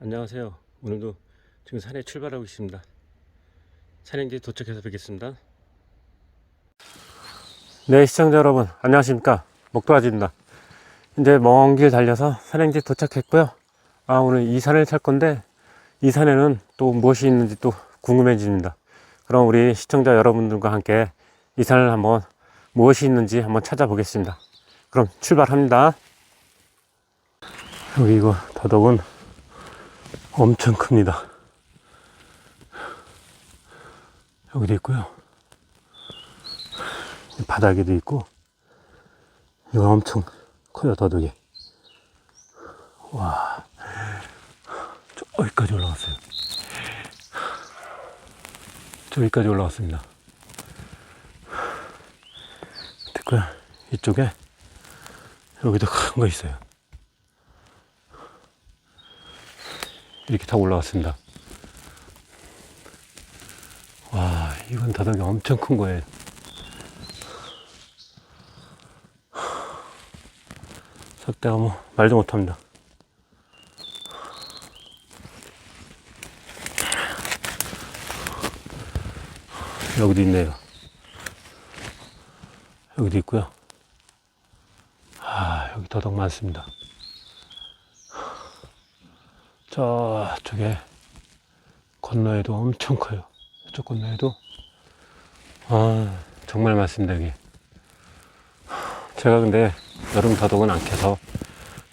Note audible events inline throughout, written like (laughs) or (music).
안녕하세요. 오늘도 지금 산에 출발하고 있습니다. 산행지 도착해서 뵙겠습니다. 네, 시청자 여러분, 안녕하십니까. 목도아지입니다. 이제 먼 길 달려서 산행지 도착했고요. 아, 오늘 이 산을 찰 건데, 이 산에는 또 무엇이 있는지 또 궁금해집니다. 그럼 우리 시청자 여러분들과 함께 이 산을 한번 무엇이 있는지 한번 찾아보겠습니다. 그럼 출발합니다. 여기 이거 더덕은 엄청 큽니다. 여기도 있고요. 바닥에도 있고, 이거 엄청 커요, 더덕이. 와, 저기까지 올라갔어요. 저기까지 올라갔습니다. 됐고요. 이쪽에 여기도 큰 거 있어요. 이렇게 다 올라왔습니다. 와, 이건 더덕이 엄청 큰 거예요. 석대가 뭐, 말도 못합니다. 여기도 있네요. 여기도 있고요. 아, 여기 더덕 많습니다. 저쪽에 건너에도 엄청 커요. 저쪽 건너에도 아 정말 많습니다 여기. 제가 근데 여름 더덕은 안 캐서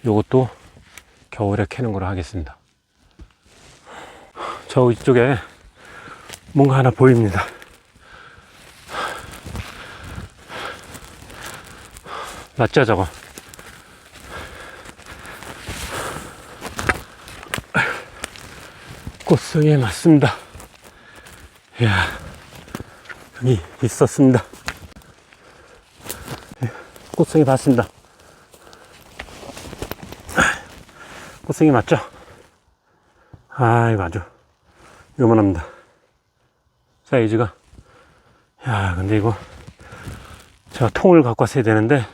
요것도 겨울에 캐는 거로 하겠습니다. 저 이쪽에 뭔가 하나 보입니다. 맞죠 저거? 꽃송이에 맞습니다. 이야, 여기 있었습니다. 예, 꽃송이 봤습니다. 꽃송이 맞죠? 아, 이거 아주 요만합니다. 사이즈가. 야, 근데 이거 제가 통을 갖고 왔어야 되는데,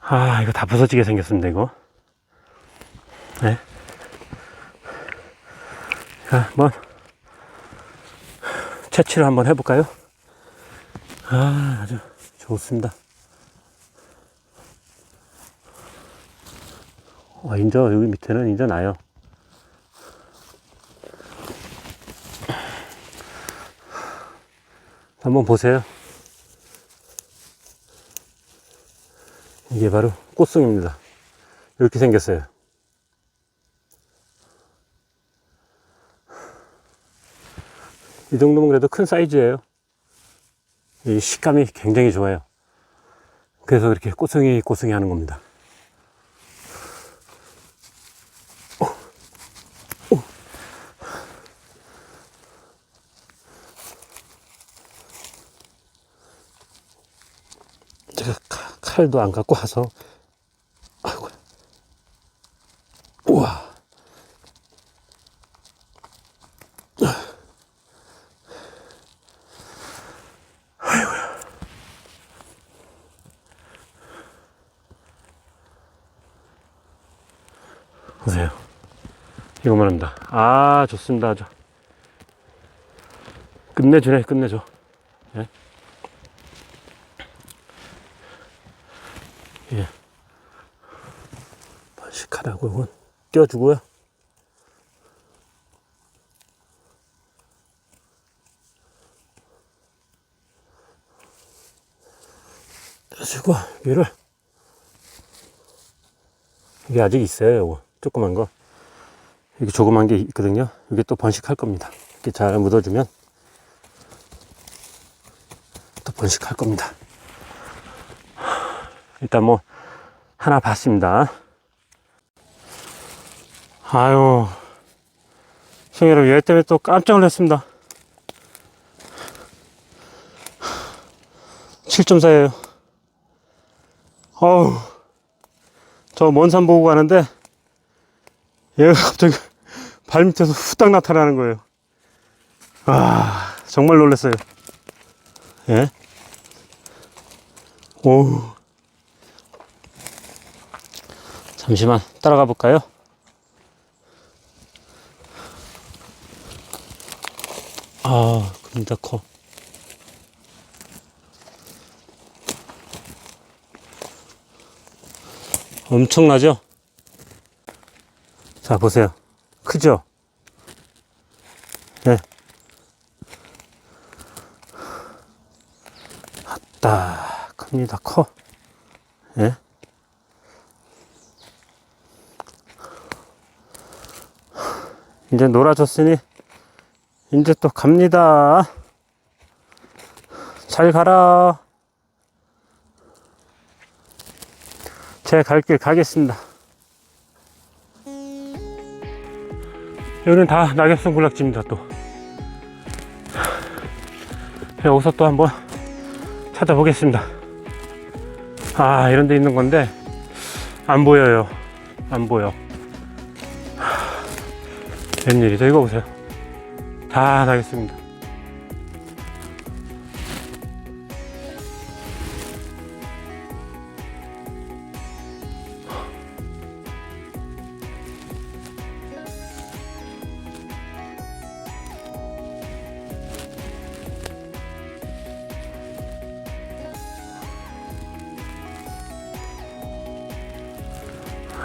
아, 이거 다 부서지게 생겼습니다, 이거. 네. 자, 한번 채취를 한번 해볼까요? 아, 아주 좋습니다. 와, 인제 여기 밑에는 인제 나요. 한번 보세요. 이게 바로 꽃송입니다. 이렇게 생겼어요. 이 정도면 그래도 큰 사이즈예요. 이 식감이 굉장히 좋아요. 그래서 그렇게 꼬송이 꼬송이 하는 겁니다. 제가 칼- 칼도 안 갖고 와서 아이고. 우와 보세요. 이거만 합니다. 아, 좋습니다. 아주. 끝내주네, 끝내줘. 예. 예. 번식하라고 이건 띄워주고요. 띄워주고, 위를. 이게 아직 있어요, 요거. 조그만 거. 이게 조그만 게 있거든요. 이게 또 번식할 겁니다. 이렇게 잘 묻어주면 또 번식할 겁니다. 일단 뭐 하나 봤습니다. 아유, 시청자 얘 때문에 또 깜짝 놀랐습니다. 7.4예요. 어우, 저 먼 산 보고 가는데 얘가 갑자기 (laughs) 발 밑에서 후딱 나타나는 거예요. 아, 정말 놀랐어요. 예? 오우 잠시만 따라가 볼까요? 아, 금다 커. 엄청나죠? 자, 보세요. 크죠? 네. 아따, 큽니다. 커. 예? 이제 놀아줬으니, 이제 또 갑니다. 잘 가라. 제 갈 길 가겠습니다. 여기는 다 낙엽선 군락지입니다, 또. 여기서 또 한번 찾아보겠습니다. 아, 이런 데 있는 건데, 안 보여요. 안 보여. 웬일이죠? 이거 보세요. 다 나겠습니다.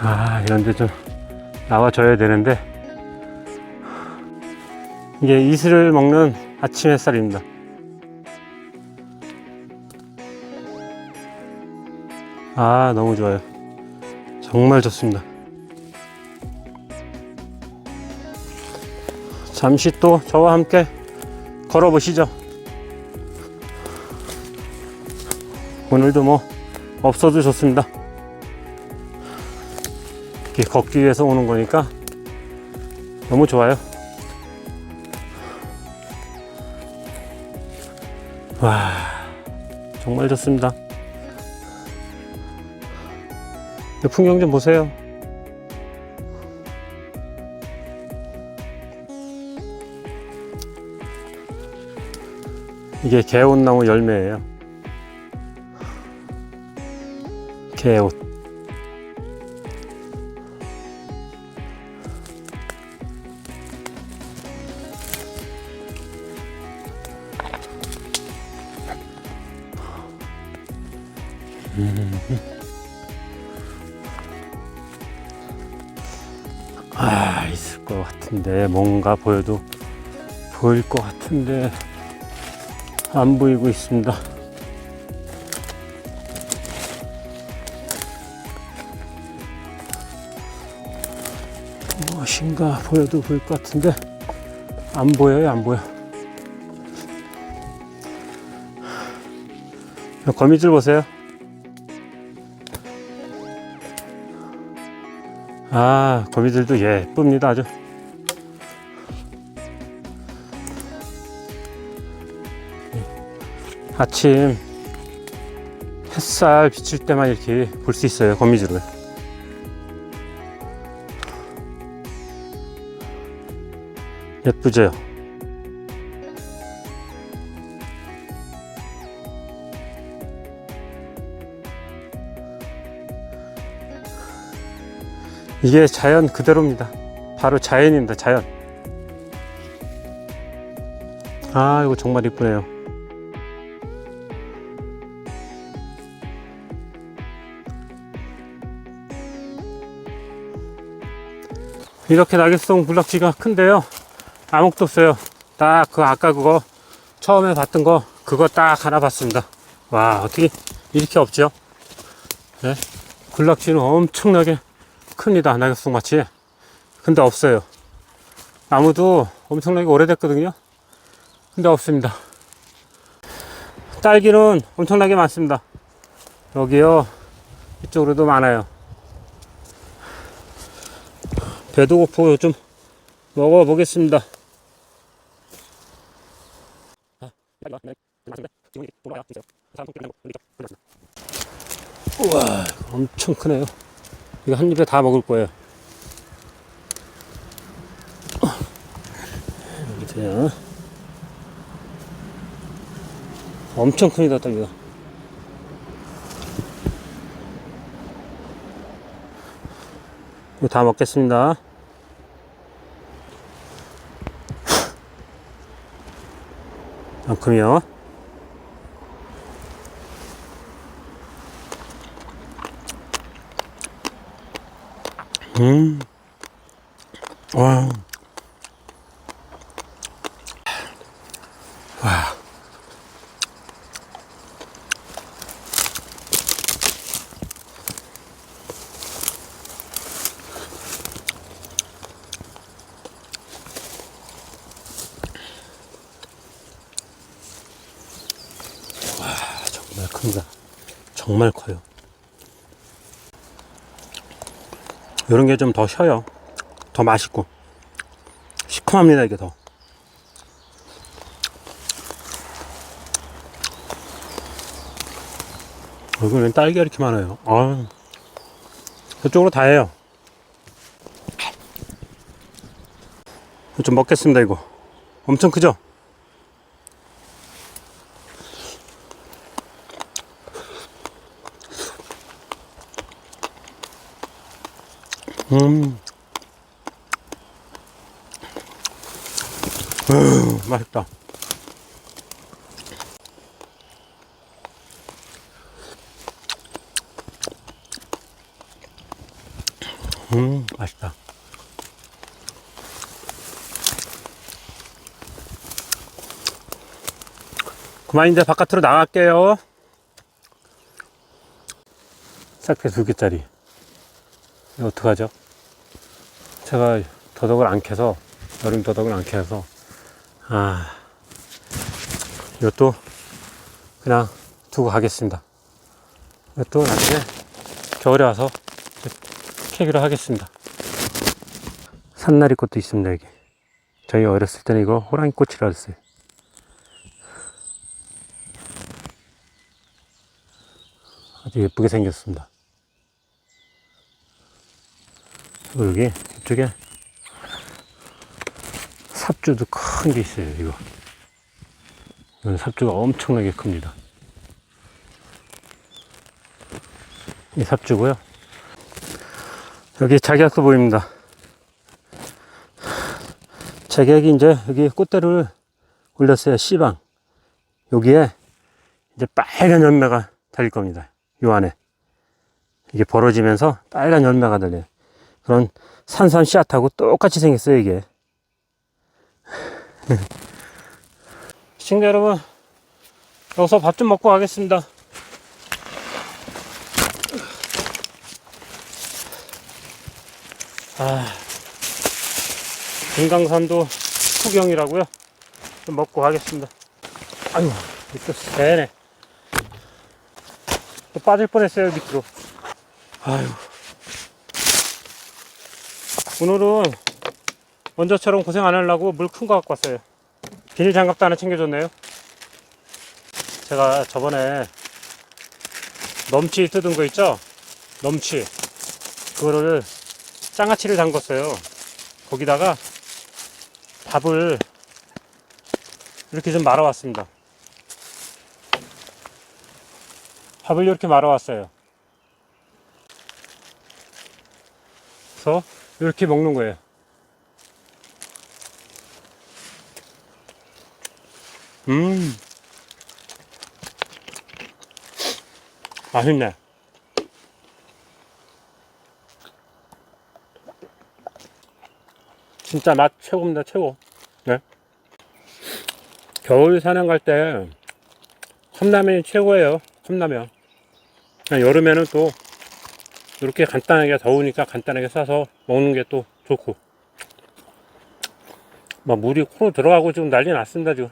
아, 이런데 좀 나와줘야 되는데, 이게 이슬을 먹는 아침 햇살입니다. 아, 너무 좋아요. 정말 좋습니다. 잠시 또 저와 함께 걸어보시죠. 오늘도 뭐 없어도 좋습니다. 이렇게 걷기 위해서 오는 거니까 너무 좋아요. 와, 정말 좋습니다. 이 풍경 좀 보세요. 이게 개옷나무 열매예요. 개옷. 것 같은데, 뭔가 보여도 보일 것 같은데, 안 보이고 있습니다. 무엇인가 보여도 보일 것 같은데, 안 보여요, 안 보여. 이 거미줄 보세요. 아, 거미들도 예쁩니다, 아주. 아침 햇살 비칠 때만 이렇게 볼 수 있어요, 거미줄을. 예쁘죠? 이게 자연 그대로입니다. 바로 자연입니다, 자연. 아, 이거 정말 이쁘네요. 이렇게 낙엽송 군락지가 큰데요. 아무것도 없어요. 딱 그 아까 그거 처음에 봤던 거 그거 딱 하나 봤습니다. 와, 어떻게 이렇게 없죠? 네? 군락지는 엄청나게 큽니다. 마치. 근데 없어요. 나무도 엄청나게 오래됐거든요. 근데 없습니다. 딸기는 엄청나게 많습니다. 여기요. 이쪽으로도 많아요. 배도 고프고 좀 먹어보겠습니다. 우와, 엄청 크네요. 이거 한 입에 다 먹을 거예요. 보세요. 엄청 큽니다, 딸기가. 이거 다 먹겠습니다. (laughs) 만큼이요. 음. 와. 와. 정말 큽니다. 정말 커요. 이런 게 좀 더 쉬어요. 더 맛있고. 시큼합니다, 이게 더. 여기는 딸기가 이렇게 많아요. 아 저쪽으로 다 해요. 좀 먹겠습니다, 이거. 엄청 크죠? 음. 음, 맛있다. 음, 맛있다. 그만 이제 바깥으로 나갈게요. 싹배 두 개짜리. 이거 어떡하죠? 제가 더덕을 안 캐서, 여름 더덕을 안 캐서, 아, 이것도 그냥 두고 가겠습니다. 이것도 나중에 겨울에 와서 캐기로 하겠습니다. 산나리 꽃도 있습니다, 여기. 저희 어렸을 때는 이거 호랑이 꽃이라 했어요. 아주 예쁘게 생겼습니다. 그리고 여기 이쪽에 삽주도 큰 게 있어요, 이거. 이건 삽주가 엄청나게 큽니다. 이 삽주고요. 여기 작약도 보입니다. 작약이 이제 여기 꽃대를 올렸어요. 씨방. 여기에 이제 빨간 열매가 달릴 겁니다. 요 안에. 이게 벌어지면서 빨간 열매가 달려요. 그런 산삼 씨앗하고 똑같이 생겼어요, 이게. (laughs) 시청자 여러분, 여기서 밥 좀 먹고 가겠습니다. 아, 금강산도 구경이라고요. 좀 먹고 가겠습니다. 아유, 또 새네. 또 빠질 뻔했어요, 밑으로. 아유. 오늘은 먼저처럼 고생 안 하려고 물 큰 거 갖고 왔어요. 비닐 장갑도 하나 챙겨줬네요. 제가 저번에 넘치 뜯은 거 있죠? 넘치. 그거를 장아찌를 담궜어요. 거기다가 밥을 이렇게 좀 말아왔습니다. 밥을 이렇게 말아왔어요. 그래서 이렇게 먹는 거예요. 음. 맛있네. 진짜 맛 최고입니다, 최고. 네. 겨울 사냥 갈때 컵라면이 최고예요, 컵라면. 여름에는 또 이렇게 간단하게 더우니까 간단하게 싸서 먹는 게 또 좋고. 막 물이 코로 들어가고 지금 난리 났습니다, 지금.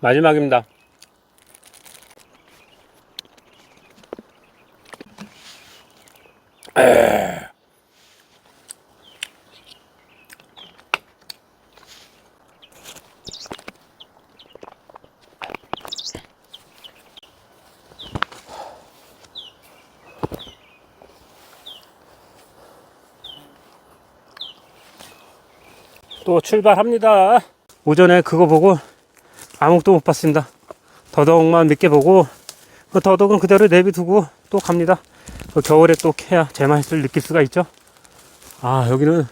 마지막입니다. 또 출발합니다. 오전에 그거 보고 아무것도 못 봤습니다. 더덕만 몇 개 보고 그 더덕은 그대로 내비두고 또 갑니다. 그 겨울에 또 캐야 제맛을 느낄 수가 있죠. 아, 여기는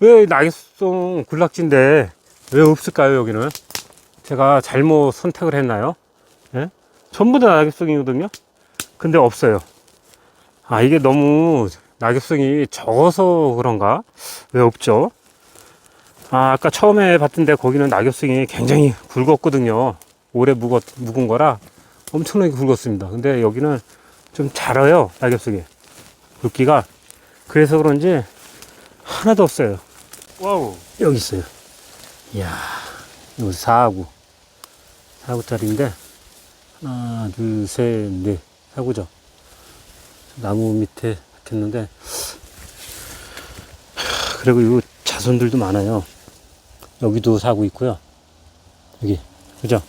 왜 낙엽송 군락지인데 왜 없을까요, 여기는? 제가 잘못 선택을 했나요? 예? 전부 다 낙엽송이거든요? 근데 없어요. 아, 이게 너무 낙엽송이 적어서 그런가? 왜 없죠? 아, 아까 처음에 봤던데 거기는 낙엽송이 굉장히 굵었거든요. 오래 묵었, 묵은 거라 엄청나게 굵었습니다. 근데 여기는 좀 잘어요, 낙엽송이. 굵기가. 그래서 그런지 하나도 없어요. 와우. 여기 있어요. 이야, 이거 4구. 4구짜리인데, 하나, 둘, 셋, 넷. 4구죠. 나무 밑에 박혔는데, 그리고 이 자손들도 많아요. 여기도 사고 있고요. 여기, 그죠?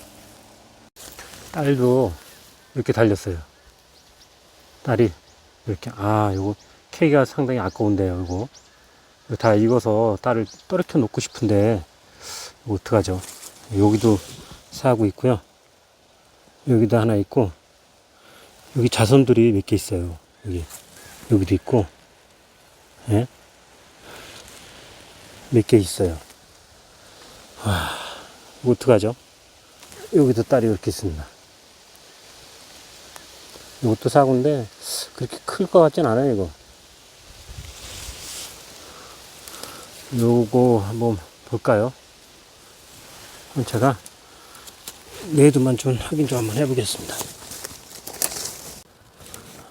딸도 이렇게 달렸어요. 딸이 이렇게, 아, 요거 케이가 상당히 아까운데요, 이거. 이거 다 익어서 딸을 떨어져 놓고 싶은데 이거 어떡하죠? 여기도 사고 있고요. 여기도 하나 있고 여기 자손들이 몇 개 있어요. 여기 여기도 있고 예? 몇 개 있어요. 와, 이거 어떡하죠? 여기도 딸이 이렇게 있습니다. 이것도 사고인데 그렇게 클 것 같진 않아요, 이거. 요거 한번 볼까요? 그럼 제가 내두만 좀 확인 좀 한번 해보겠습니다.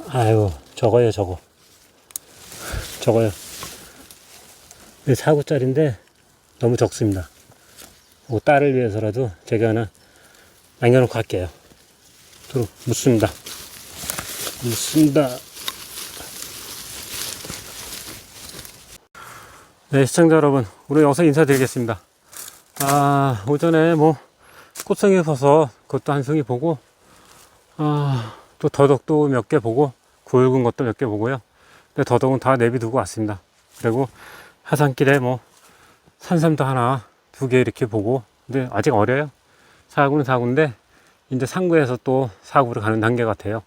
아유, 저거요, 저거. 저거요. 네, 4구짜리인데 너무 적습니다. 그 딸을 위해서라도 제가 하나 남겨놓고 갈게요. 또 묻습니다. 묻습니다. 네, 시청자 여러분, 오늘 영상 인사드리겠습니다. 아, 오전에 뭐, 꽃송이 서서 그것도 한 송이 보고, 아, 또 더덕도 몇 개 보고, 굵은 것도 몇 개 보고요. 근데 더덕은 다 내비두고 왔습니다. 그리고 하산길에 뭐, 산삼도 하나, 두 개 이렇게 보고, 근데 아직 어려요. 사구는 사구인데, 이제 상구에서 또 사구로 가는 단계 같아요.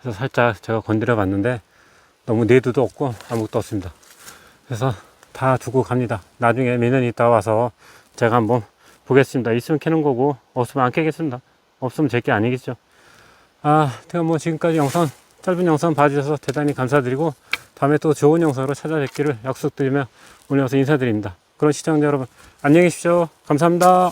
그래서 살짝 제가 건드려 봤는데, 너무 내두도 없고, 아무것도 없습니다. 그래서 다 두고 갑니다. 나중에 몇 년 있다 와서 제가 한번 보겠습니다. 있으면 캐는 거고 없으면 안 캐겠습니다. 없으면 제 게 아니겠죠. 아, 제가 뭐 지금까지 영상 짧은 영상 봐주셔서 대단히 감사드리고 다음에 또 좋은 영상으로 찾아뵙기를 약속드리며 오늘 영상 인사드립니다. 그럼 시청자 여러분 안녕히 계십시오. 감사합니다.